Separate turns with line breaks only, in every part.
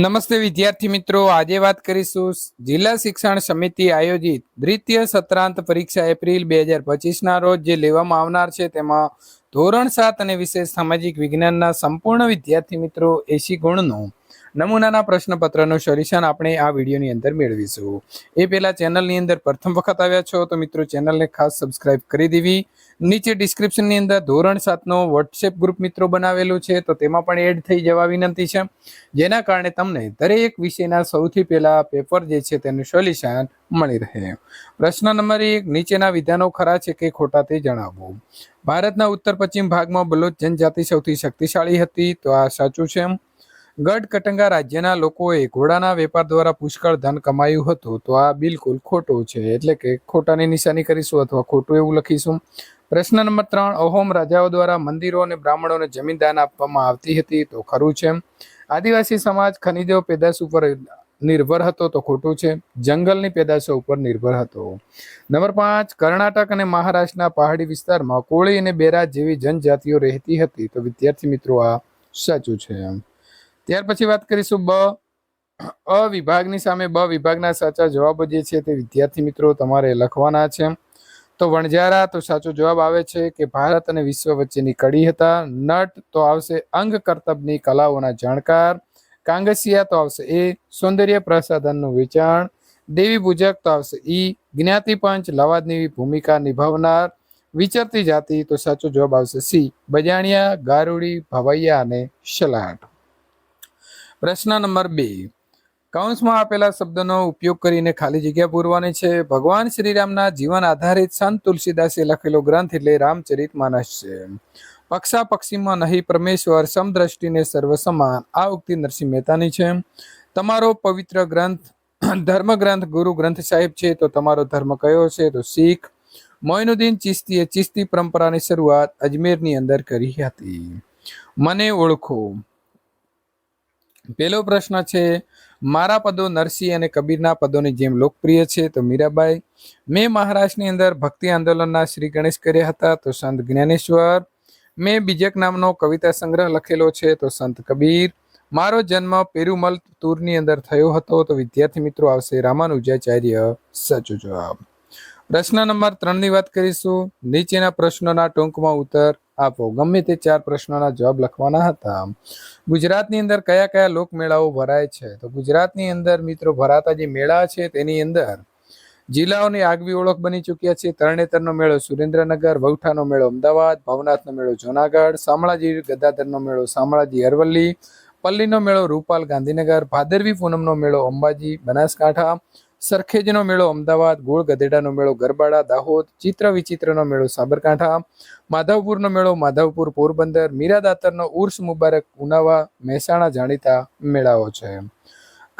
નમસ્તે વિદ્યાર્થી મિત્રો, આજે વાત કરીશું જિલ્લા શિક્ષણ સમિતિ આયોજિત દ્વિતીય સત્રાંત પરીક્ષા એપ્રિલ બે હજાર પચીસના રોજ જે લેવામાં આવનાર છે, તેમાં ધોરણ સાત અને વિશેષ સામાજિક વિજ્ઞાનના સંપૂર્ણ વિદ્યાર્થી મિત્રો એસી ગુણનું નમૂનાના પ્રશ્નપત્રનું સોલ્યુશન આપણે આ વિડીયોની અંદર મેળવીશું. એ પહેલા ચેનલની અંદર પ્રથમ વખત આવ્યા છો તો મિત્રો ચેનલને ખાસ સબસ્ક્રાઇબ કરી દેવી. નીચે ડિસ્ક્રિપ્શનની અંદર ધોરણ સાતનો વોટ્સએપ ગ્રુપ મિત્રો બનાવેલું છે તો તેમાં પણ એડ થઈ જવા વિનંતી છે. જેના કારણે તમને દરેક વિષયના સૌથી પહેલા પેપર જે છે તેનું સોલ્યુશન મળી રહે. પ્રશ્ન નંબર એક, નીચેના વિધાનો ખરા છે કે ખોટા તે જણાવો. ભારતના ઉત્તર પશ્ચિમ ભાગમાં બલોચ જનજાતિ સૌથી શક્તિશાળી હતી તો આ સાચું છે ગઢ કટંગા રાજ્યના લોકોએ ઘોડાના વેપાર દ્વારા પુષ્કળ ધન કમાયું હતું. તો આ બિલકુલ ખોટું છે. એટલે કે ખોટાની નિશાની કરીશું અથવા ખોટું એવું લખીશું. પ્રશ્ન નંબર ત્રણ, અહોમ રાજાઓ દ્વારા મંદિરો અને બ્રાહ્મણોને જમીન દાન આપવામાં આવતી હતી તો ખરું છે. આદિવાસી સમાજ ખનિજો પેદાશ ઉપર નિર્ભર હતો તો ખોટું છે. જંગલની પેદાશો ઉપર નિર્ભર હતો. નંબર પાંચ, કર્ણાટક અને મહારાષ્ટ્રના પહાડી વિસ્તારમાં કોળી અને બેરાજ જેવી જનજાતિઓ રહેતી હતી. તો વિદ્યાર્થી મિત્રો, આ સાચું છે. ત્યાર પછી વાત કરીશું બ. અ વિભાગની સામે બ વિભાગના સાચા જવાબો જે છે તે વિદ્યાર્થી મિત્રો તમારે લખવાના છે. તો વણઝારા તો સાચો જવાબ આવે છે કે ભારત અને વિશ્વ વચ્ચેની કડી હતા. નટ તો આવશે અંગ કરતબની કલાઓના જાણકાર. કાંગસિયા તો આવશે એ સૌંદર્ય પ્રસાધનનું વેચાણ. દેવી પૂજક તો આવશે ઈ જ્ઞાતિ પંચ લવાદની ભૂમિકા નિભાવનાર. વિચરતી જાતિ તો સાચો જવાબ આવશે સી. બજાણિયા, ગારુડી, ભવૈયા અને શલાટ પ્રશ્ન નંબર બે. કૌંસમાં આપેલા શબ્દનો ઉપયોગ કરીને ખાલી જગ્યા પૂરવાની છે. ભગવાન શ્રીરામના જીવન આધારિત સંત તુલસીદાસે લખેલો ગ્રંથ એટલે રામચરિત માનસ છે. પક્ષા પક્ષીમાં નહીં, પરમેશ્વર સમદ્રષ્ટિને સર્વ સમાન આ ઉક્તિ નરસિંહ મહેતાની છે. તમારો પવિત્ર ગ્રંથ ધર્મ ગ્રંથ ગુરુ ગ્રંથ સાહેબ છે, તો તમારો ધર્મ કયો છે? તો શીખ. મોઇનુદ્દીન ચિસ્તીએ ચિસ્તી પરંપરાની શરૂઆત અજમેરની અંદર કરી હતી. મને ઓળખો. પહેલો પ્રશ્ન છે, મારા પદો નરસિંહ અને કબીરના પદોની જેમ લોકપ્રિય છે. તો મીરાબાઈ, મેં મહારાષ્ટ્રની અંદર ભક્તિ આંદોલનના શ્રી ગણેશ કર્યા હતા. તો સંત જ્ઞાનેશ્વર, મેં બીજક નામનો કવિતા સંગ્રહ લખેલો છે. તો સંત કબીર, મારો જન્મ પેરુમલ તુરની અંદર થયો હતો. તો વિદ્યાર્થી મિત્રો, આવશે રામાનુજાચાર્ય સાચો જવાબ. પ્રશ્ન નંબર ત્રણની વાત કરીશું. નીચેના પ્રશ્નોના ટૂંકમાં ઉત્તર આપો. ગમે તે ચાર પ્રશ્નોના જવાબ લખવાના હતા. ગુજરાતની અંદર કયા કયા લોકમેળાઓ ભરાય છે? તો ગુજરાતની અંદર મિત્રો ભરાતા જે મેળા છે તેની અંદર જિલ્લાઓની આગવી ઓળખ બની ચૂક્યા છે. તરણેતરનો મેળો સુરેન્દ્રનગર, વૌઠાનો મેળો અમદાવાદ, ભવનાથનો મેળો જુનાગઢ, શામળાજી ગદાધરનો મેળો શામળાજી અરવલ્લી, પલ્લીનો મેળો રૂપાલ ગાંધીનગર, ભાદરવી પૂનમનો મેળો અંબાજી, બનાસકાંઠા સરખેજનો મેળો અમદાવાદ, ગોળ ગધેડાનો મેળો ગરબાડા, દાહોદ, ચિત્ર વિચિત્રનો મેળો સાબરકાંઠા, માધવપુરનો મેળો માધવપુર, પોરબંદર, મીરા દાતરનો ઉર્સ મુબારક, ઉનાવા, મહેસાણા જાણીતા મેળાઓ છે.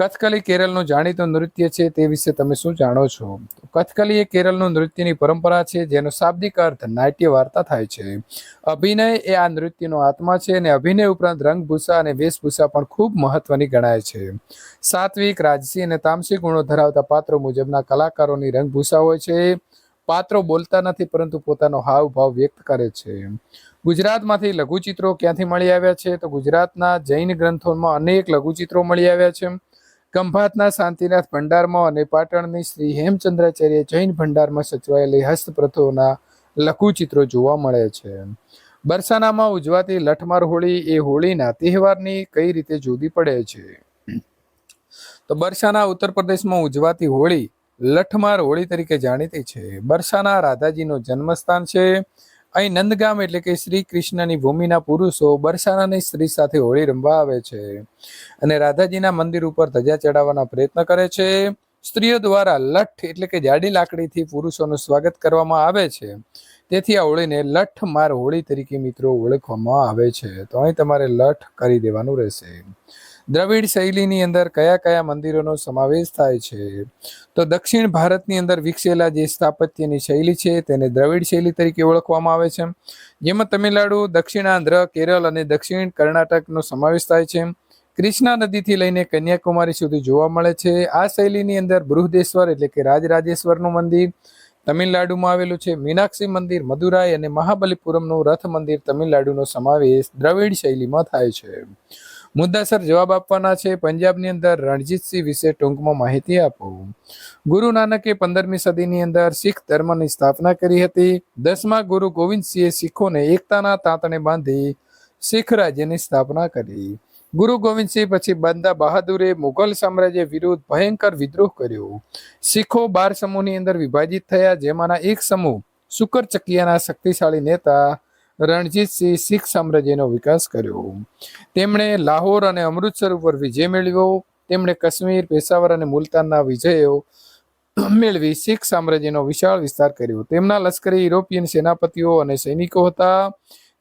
કથકલી કેરળનું જાણીતું નૃત્ય છે તે વિશે તમે શું જાણો છો? કથકલી એ કેરળનું નૃત્યની પરંપરા છે, જેનો શાબ્દિક અર્થ નાટ્ય વાર્તા થાય છે. અભિનય એ આ નૃત્યનો આત્મા છે અને અભિનય ઉપરાંત રંગભૂષા અને વેશભૂષા પણ ખૂબ મહત્વની ગણાય છે. સાત્વિક રાજસી અને તામસી ગુણો ધરાવતા પાત્રો મુજબના કલાકારોની રંગભૂષા હોય છે. પાત્રો બોલતા નથી, પરંતુ પોતાનો હાવભાવ વ્યક્ત કરે છે. ગુજરાતમાંથી લઘુચિત્રો ક્યાંથી મળી આવ્યા છે? તો ગુજરાતના જૈન ગ્રંથોમાં અનેક લઘુચિત્રો મળી આવ્યા છે. ખંભાતના શાંતિનાથ ભંડારમાં અને પાટણની શ્રી હેમચંદ્રાચાર્ય જૈન ભંડારમાં સચવાયેલી હસ્તપ્રથોના લઘુચિત્રો જોવા મળે છે. બરસાનામાં ઉજવાતી લઠમાર હોળી એ હોળીના તહેવારની કઈ રીતે જુદી પડે છે? તો બરસાના ઉત્તર પ્રદેશમાં ઉજવાતી હોળી લઠમાર હોળી તરીકે જાણીતી છે. બરસાના રાધાજીનું જન્મસ્થાન છે. અહીં નંદગામ એટલે કે શ્રી કૃષ્ણની ભૂમિના પુરુષો બરસાનાની સ્ત્રી સાથે હોળી રમવા આવે છે અને રાધાજીના મંદિર ઉપર ધજા ચડાવવાના પ્રયત્ન કરે છે. સ્ત્રીઓ દ્વારા લઠ એટલે કે જાડી લાકડીથી પુરુષોનું સ્વાગત કરવામાં આવે છે. તેથી આ હોળીને લઠ માર હોળી તરીકે મિત્રો ઓળખવામાં આવે છે. તો અહીં તમારે લઠ કરી દેવાનું રહેશે. દ્રવિડ શૈલીની અંદર કયા કયા મંદિરોનો સમાવેશ થાય છે? તો દક્ષિણ ભારતની અંદર વિકસેલા જે સ્થાપત્યની શૈલી છે, તેને દ્રવિડ શૈલી તરીકે ઓળખવામાં આવે છે. જેમાં તમિલનાડુ, દક્ષિણ આંધ્ર, કેરળ અને દક્ષિણ કર્ણાટકનો સમાવેશ થાય છે. કૃષ્ણા નદીથી લઈને કન્યાકુમારી સુધી જોવા મળે છે. આ શૈલીની અંદર બૃહદેશ્વર એટલે કે રાજરાજેશ્વરનું મંદિર, તમિલનાડુમાં આવેલું છે મીનાક્ષી મંદિર, મદુરાઈ અને મહાબલીપુરમનું રથ મંદિર તમિલનાડુનો સમાવેશ દ્રવિડ શૈલીમાં થાય છે. મુદ્દાસર જવાબ આપવાના છે. પંજાબની અંદર રણજીતસિંહ વિશે ટૂંકમાં માહિતી આપો. ગુરુ નાનકે પંદરમી સદીની અંદર શીખ ધર્મની સ્થાપના કરી હતી. દસમા ગુરુ ગોવિંદસિંહે શીખોને એકતાના તાંતણે બાંધી શીખ રાજ્યની સ્થાપના કરી. ગુરુ ગોવિંદસિંહ પછી બંદા બહાદુરે મુઘલ સામ્રાજ્ય વિરુદ્ધ ભયંકર વિદ્રોહ કર્યો. શીખો બાર સમૂહની અંદર વિભાજિત થયા, જેમાંના એક સમૂહ શુકર ચકિયાના શક્તિશાળી નેતા રણજીતસિંહ શીખ સામ્રાજ્યનો વિકાસ કર્યો. તેમણે લાહોર અને અમૃતસર ઉપર વિજય મેળવ્યો. તેમણે કાશ્મીર, પેશાવર અને મુલતાનના વિજયો મેળવી શીખ સામ્રાજ્યનો વિશાળ વિસ્તાર કર્યો. તેમના લશ્કરી યુરોપિયન સેનાપતિઓ અને સૈનિકો હતા.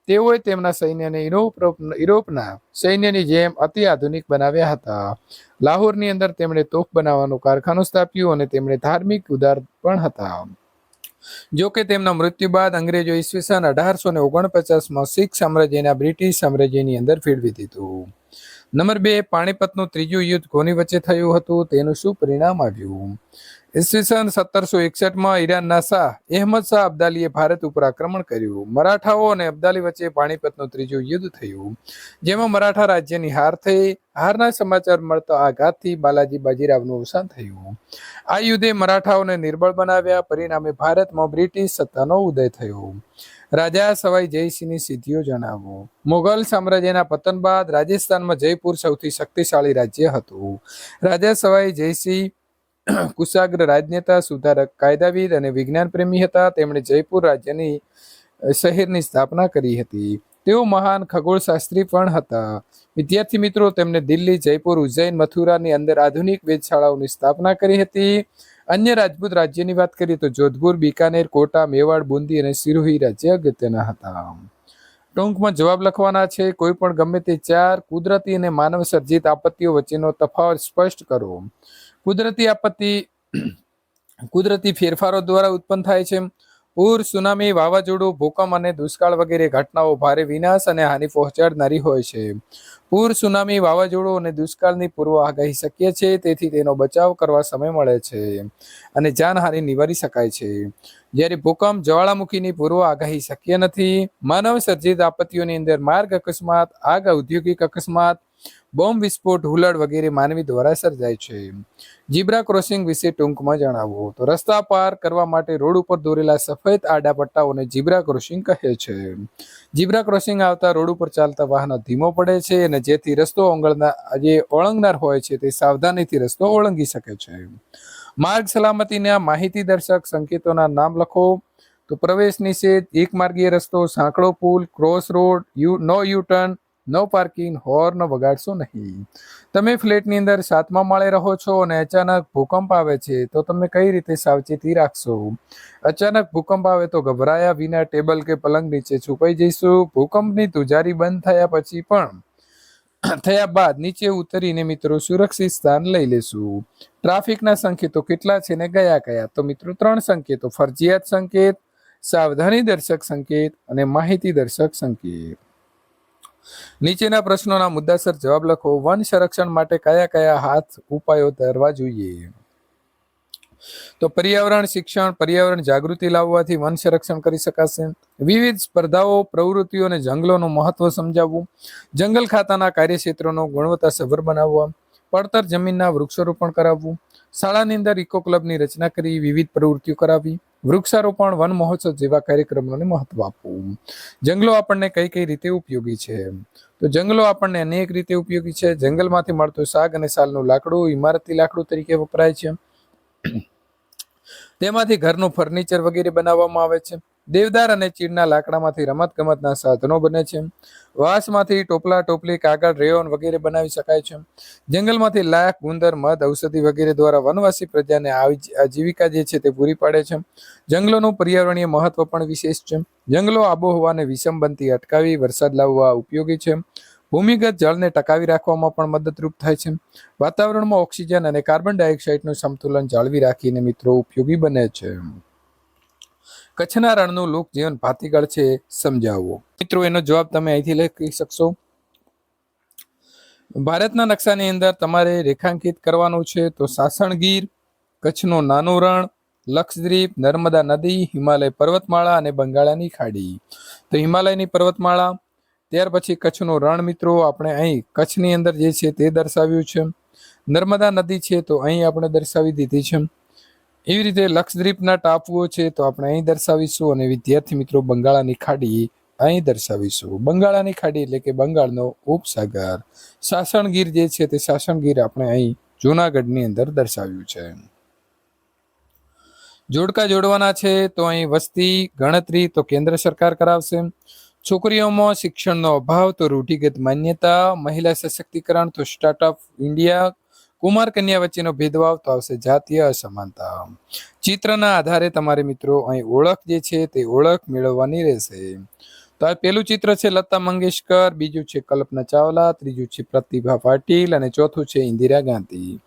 તેઓએ તેમના સૈન્યને યુરોપ, યુરોપના સૈન્યની જેમ અતિ આધુનિક બનાવ્યા હતા. લાહોરની અંદર તેમણે તોપ બનાવવાનું કારખાનું સ્થાપ્યું અને તેમણે ધાર્મિક ઉદાર પણ હતા. જો કે તેમના મૃત્યુ બાદ અંગ્રેજો ઈસવીસન અઢારસો ને ઓગણપચાસમાં શીખ સામ્રાજ્યના બ્રિટિશ સામ્રાજ્યની અંદર ફેરવી દીધું. નંબર બે, પાણીપતનું ત્રીજું યુદ્ધ કોની વચ્ચે થયું હતું? તેનું શું પરિણામ આવ્યું? ઈસવીસન સત્તરસો એકસઠમાં ઈરાનના શાહ અહેમદ શાહ અબ્દાલીએ ભારત ઉપર આક્રમણ કર્યું. મરાઠાઓ અને અબ્દાલી વચ્ચે પાણીપતનું ત્રીજું યુદ્ધ થયું. જેમાં મરાઠા રાજ્યની હાર થઈ. હારના સમાચાર મળતા આઘાતથી બાલાજી બાજીરાવનું અવસાન થયું. આ યુદ્ધે મરાઠાઓને નિર્બળ બનાવ્યા. પરિણામે ભારતમાં બ્રિટિશ સત્તાનો ઉદય થયો. રાજા સવાઈ જયસિંહની સિદ્ધિઓ જણાવો. મુઘલ સામ્રાજ્યના પતન બાદ રાજસ્થાનમાં જયપુર સૌથી શક્તિશાળી રાજ્ય હતું. રાજા સવાઈ જયસિંહ કુશાગ્ર રાજનેતા, સુધારક કાયદાવિદ અને વિજ્ઞાન પ્રેમી હતા. તેમણે જયપુર રાજ્યની શહેરની સ્થાપના કરી હતી. તેઓ મહાન ખગોળશાસ્ત્રી પણ હતા. વિદ્યાર્થી મિત્રો, તેમણે દિલ્હી, જયપુર, ઉજ્જૈન, મથુરાની અંદર આધુનિક વેધશાળાઓની સ્થાપના કરી હતી. અન્ય રાજપૂત રાજ્યની વાત કરીએ તો જોધપુર, બિકાનેર, કોટા, મેવાડ, બુંદી અને સિરોહી રાજ્ય અગત્યના હતા. ટૂંકમાં જવાબ લખવાના છે, કોઈ પણ ગમે તે ચાર કુદરતી અને માનવ સર્જિત આપત્તિઓ વચ્ચેનો તફાવત સ્પષ્ટ કરો. કુદરતી આપત્તિ, કુદરતી ફેરફારો દ્વારા ઉત્પન્ન થાય છે. પૂર, સુનામી, વાવાઝોડું, ભૂકંપ અને દુષ્કાળ વગેરે ઘટનાઓ ભારે વિનાશ અને હાનિ પહોંચાડનારી હોય છે. પૂર, સુનામી, વાવાઝોડું અને દુષ્કાળની પૂર્વ આગાહી શક્ય છે, તેથી તેનો બચાવ કરવા સમય મળે છે અને જાનહાનિ નિવારી શકાય છે. જ્યારે ભૂકંપ જ્વાળામુખીની પૂર્વ આગાહી શક્ય નથી માનવ સર્જિત આપત્તિઓની અંદર માર્ગ અકસ્માત, આગ ઔદ્યોગિક અકસ્માત બોમ્બ વિસ્ફોટ, હુલડ વગેરે માનવી દ્વારા સર્જાય છે. જીબ્રા ક્રોસિંગ વિશે ટૂંકમાં જણાવો. તો રસ્તા પાર કરવા માટે રોડ ઉપર દોરેલા સફેદ આડા પટ્ટાઓને જીબ્રા ક્રોસિંગ કહે છે. જીબ્રા ક્રોસિંગ આવતા રોડ ઉપર ચાલતા વાહનો ધીમો પડે છે અને જેથી રસ્તો ઓળંગના જે ઓળંગનાર હોય છે તે સાવધાનીથી રસ્તો ઓળંગી શકે છે. માર્ગ સલામતીના માહિતી દર્શક સંકેતોના નામ લખો. તો પ્રવેશ નિષેધ, એક માર્ગીય રસ્તો સાંકડો પુલ, cross road, U, no U turn no parking, horn વગાડશો નહીં. તમે ફ્લેટની અંદર સાતમા માળે રહો છો અને અચાનક ભૂકંપ આવે છે, તો તમે કઈ રીતે સાવચેતી રાખશો? અચાનક ભૂકંપ આવે તો ગભરાયા વિના ટેબલ કે પલંગ નીચે છુપાઈ જઈશું. ભૂકંપની તુજારી બંધ થયા પછી પણ થયા બાદ નીચે ઉતરીને મિત્રો સુરક્ષિત સ્થાન લઈ લેશું. ટ્રાફિકના સંકેતો કેટલા છે ને કયા કયા? તો મિત્રો ત્રણ સંકેતો. ફરજિયાત સંકેત, સાવધાની દર્શક સંકેત અને માહિતી દર્શક સંકેત. નીચેના પ્રશ્નોના મુદ્દાસર જવાબ લખો. વન સંરક્ષણ માટે કયા કયા હાથ ઉપાયો ધરવા જોઈએ? તો પર્યાવરણ શિક્ષણ, પર્યાવરણ જાગૃતિ લાવવાથી વન સંરક્ષણ કરી શકાશે. વિવિધ સ્પર્ધાઓ, પ્રવૃત્તિઓ અને જંગલોનું મહત્વ સમજાવવું. જંગલ ખાતાના કાર્યક્ષેત્રોનો ગુણવત્તા સભર બનાવવા. પડતર જમીનના વૃક્ષારોપણ કરાવવું. શાળાની અંદર ઇકો ક્લબની રચના કરી વિવિધ પ્રવૃત્તિઓ કરાવી. વૃક્ષારોપણ, વન મહોત્સવ જેવા કાર્યક્રમોને મહત્વ આપવું. જંગલો આપણને કઈ કઈ રીતે ઉપયોગી છે? તો જંગલો આપણને અનેક રીતે ઉપયોગી છે. જંગલમાંથી મળતું શાક અને સાલનું લાકડું ઇમારતી લાકડું તરીકે વપરાય છે. તેમાંથી ઘરનું ફર્નિચર વગેરે બનાવવામાં આવે છે. દેવદાર અને ચીડના લાકડામાંથી રમત ગમતના સાધનો બને છે. વાંસમાંથી ટોપલા, ટોપલી, કાગળ રેયોન વગેરે બનાવી શકાય છે. જંગલમાંથી લાખ, ગુંદર, મધ, ઔષધિ વગેરે દ્વારા વનવાસી પ્રજાને આજીવિકા જે છે તે પૂરી પાડે છે. જંગલોનું પર્યાવરણીય મહત્વ પણ વિશેષ છે. જંગલો આબોહવાને વિષમ બનતી અટકાવી, વરસાદ લાવવા ઉપયોગી છે. ભૂમિગત જળને ટકાવી રાખવામાં પણ મદદરૂપ થાય છે. વાતાવરણમાં ઓક્સિજન અને કાર્બન ડાયોક્સાઇડનું સંતુલન જાળવી રાખીને મિત્રો ઉપયોગી બને છે. કચ્છના રણનું લોકજીવન ભાતીગળ છે સમજાવવો મિત્રો, એનો જવાબ તમે અહીંથી લખી શકશો. ભારતના નકશાની અંદર તમારે રેખાંકિત કરવાનું છે તો સાસણગીર, કચ્છનો નાનું રણ, લક્ષદ્વીપ, નર્મદા નદી, હિમાલય પર્વતમાળા અને બંગાળાની ખાડી. તો હિમાલયની પર્વતમાળા, ત્યાર પછી કચ્છનું રણ મિત્રો, આપણે અહીં કચ્છની અંદર જે છે તે દર્શાવ્યું છે. નર્મદા નદી છે તો અહીં આપણે દર્શાવી દીધી છે. એવી રીતે લક્ષદ્વીપના ટાપુઓ છે તો આપણે અહીં દર્શાવીશું અને વિદ્યાર્થી મિત્રો બંગાળાની ખાડી અહીં દર્શાવીશું. બંગાળાની ખાડી એટલે કે બંગાળનો ઉપસાગર. સાસણગીર જે છે તે સાસણગીર આપણે અહીં જૂનાગઢની અંદર દર્શાવ્યું છે. જોડકા જોડવાના છે તો અહીં વસ્તી, ગણતરી તો કેન્દ્ર સરકાર કરાવશે. છોકરીઓમાં શિક્ષણનો અભાવ તો રૂઢિગત માન્યતા, મહિલા સશક્તિકરણ તો સ્ટાર્ટઅપ ઇન્ડિયા કુમાર કન્યા વચ્ચેનો ભેદભાવ તો આવશે જાતીય અસમાનતા. ચિત્રના આધારે તમારે મિત્રો અહીં ઓળખ જે છે તે ઓળખ મેળવવાની રહેશે. તો આ પેલું ચિત્ર છે લતા મંગેશકર, બીજું છે કલ્પના ચાવલા, ત્રીજું છે પ્રતિભા પાટીલ અને ચોથું છે ઇન્દિરા ગાંધી.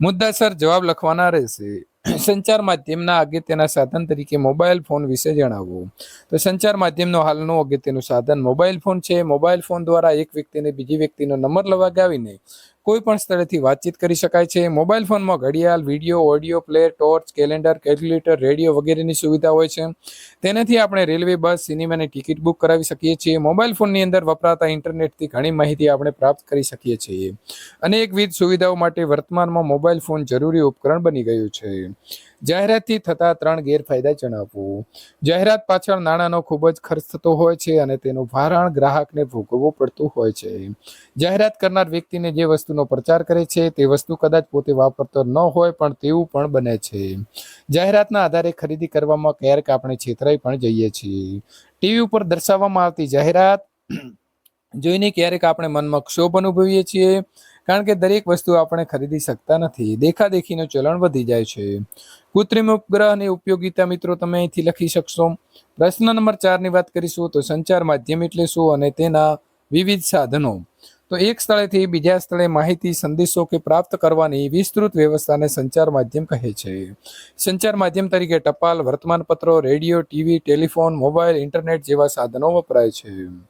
મુદ્દાસર જવાબ લખવાના રહેશે. સંચાર માધ્યમના અગત્યના સાધન તરીકે મોબાઈલ ફોન વિશે જણાવો. તો સંચાર માધ્યમનો હાલનું અગત્યનું સાધન મોબાઈલ ફોન છે. મોબાઈલ ફોન દ્વારા એક વ્યક્તિને બીજી વ્યક્તિનો નંબર લગાવીને કોઈ પણ સ્થળેથી વાતચીત કરી શકાય છે. મોબાઈલ ફોનમાં ઘડિયાળ, video, audio, player, torch, calendar, calculator, radio વગેરેની સુવિધા હોય છે. તેનાથી આપણે રેલવે, બસ સિનેમાની ટિકિટ બુક કરાવી શકીએ છીએ. મોબાઈલ ફોનની અંદર વપરાતા ઇન્ટરનેટથી ઘણી માહિતી આપણે પ્રાપ્ત કરી શકીએ છીએ. અનેકવિધ સુવિધાઓ માટે વર્તમાનમાં મોબાઈલ ફોન જરૂરી ઉપકરણ બની ગયું છે. જાહેરાતથી થતા ત્રણ ગેરફાયદા જણાવવું જાહેરાત પાછળ નાણાંનો ખૂબ જ ખર્ચ થતો હોય છે અને તેનું ભારણ ગ્રાહકને ભોગવવું પડતું હોય છે. જાહેરાત કરનાર વ્યક્તિને જે વસ્તુનો પ્રચાર કરે છે તે વસ્તુ કદાચ પોતે વાપરતો ન હોય પણ તેવું પણ બને છે. જાહેરાતના આધારે ખરીદી કરવામાં ક્યારેક આપણે છેતરાઈ પણ જઈએ છીએ. ટીવી ઉપર દર્શાવવામાં આવતી જાહેરાત જોઈને ક્યારેક આપણે મનમાં ક્ષોભ અનુભવીએ છીએ. કારણ કે દરેક વસ્તુ આપણે ખરીદી શકતા નથી. દેખાદેખીનું ચલણ વધી જાય છે. કૃત્રિમ ઉપગ્રહની ઉપયોગિતા મિત્રો, તમે અહીંથી લખી શકશો, પ્રશ્ન નંબર ચારની વાત કરીશું તો સંચાર માધ્યમ એટલે શું અને તેના વિવિધ સાધનો. તો એક સ્થળેથી બીજા સ્થળે માહિતી, સંદેશો કે પ્રાપ્ત કરવાની વિસ્તૃત વ્યવસ્થાને સંચાર માધ્યમ કહે છે. સંચાર માધ્યમ તરીકે ટપાલ, વર્તમાનપત્રો, radio, TV, telephone, mobile, internet જેવા સાધનો વપરાય છે.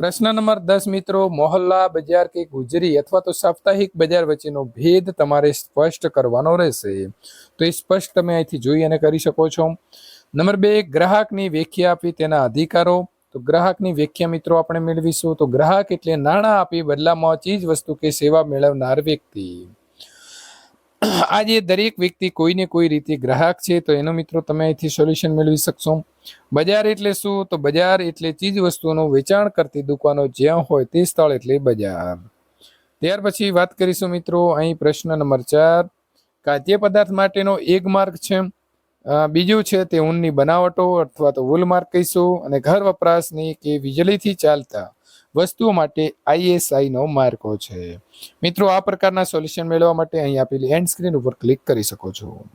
પ્રશ્ન નંબર દસ મિત્રો, મોહલ્લા બજાર કે ગુજરી અથવા તો સાપ્તાહિક બજાર વચ્ચેનો ભેદ તમારે સ્પષ્ટ કરવાનો રહેશે. તો એ સ્પષ્ટ તમે અહીંથી જોઈ અને કરી શકો છો. નંબર બે, ગ્રાહકની વ્યાખ્યા આપી તેના અધિકારો. તો ગ્રાહકની વ્યાખ્યા મિત્રો આપણે મેળવીશું. તો ગ્રાહક એટલે નાણાં આપી બદલામાં ચીજ વસ્તુ કે સેવા મેળવનાર વ્યક્તિ. આજે દરેક વ્યક્તિ કોઈને કોઈ રીતે ગ્રાહક છે, તો એનો મિત્રો તમે અહીંથી સોલ્યુશન મેળવી શકશો. બજાર એટલે શું? તો બજાર એટલે ચીજ વસ્તુઓનું વેચાણ કરતી દુકાનો જ્યાં હોય તે સ્થળ એટલે બજાર. ત્યાર પછી વાત કરીશું મિત્રો, અહીં પ્રશ્ન નંબર ચાર. ખાદ્ય પદાર્થ માટેનો એક માર્ગ છે. બીજું છે તે ઊનની બનાવટો અથવા તો વૂલ માર્ક કહીશું અને ઘર વપરાશની કે વીજળીથી ચાલતા વસ્તુઓ માટે આઈએસઆઈ નો માર્કો છે. મિત્રો, આ પ્રકારના સોલ્યુશન મેળવવા માટે અહીં આપેલી એન્ડ સ્ક્રીન ઉપર ક્લિક કરી શકો છો.